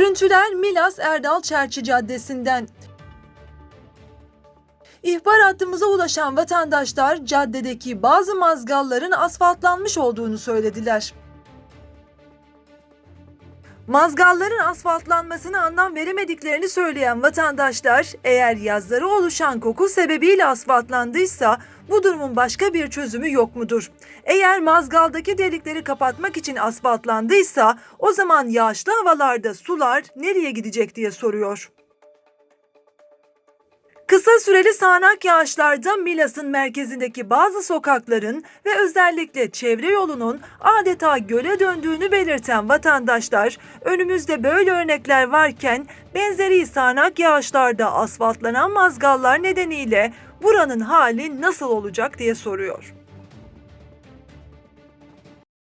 Görüntüler Milas Erdal Çerçi Caddesi'nden. İhbar hattımıza ulaşan vatandaşlar caddedeki bazı mazgalların asfaltlanmış olduğunu söylediler. Mazgalların asfaltlanmasına anlam veremediklerini söyleyen vatandaşlar, eğer yazları oluşan koku sebebiyle asfaltlandıysa bu durumun başka bir çözümü yok mudur? Eğer mazgaldaki delikleri kapatmak için asfaltlandıysa o zaman yağışlı havalarda sular nereye gidecek diye soruyor. Kısa süreli sağanak yağışlarda Milas'ın merkezindeki bazı sokakların ve özellikle çevre yolunun adeta göle döndüğünü belirten vatandaşlar, önümüzde böyle örnekler varken benzeri sağanak yağışlarda asfaltlanan mazgallar nedeniyle buranın hali nasıl olacak diye soruyor.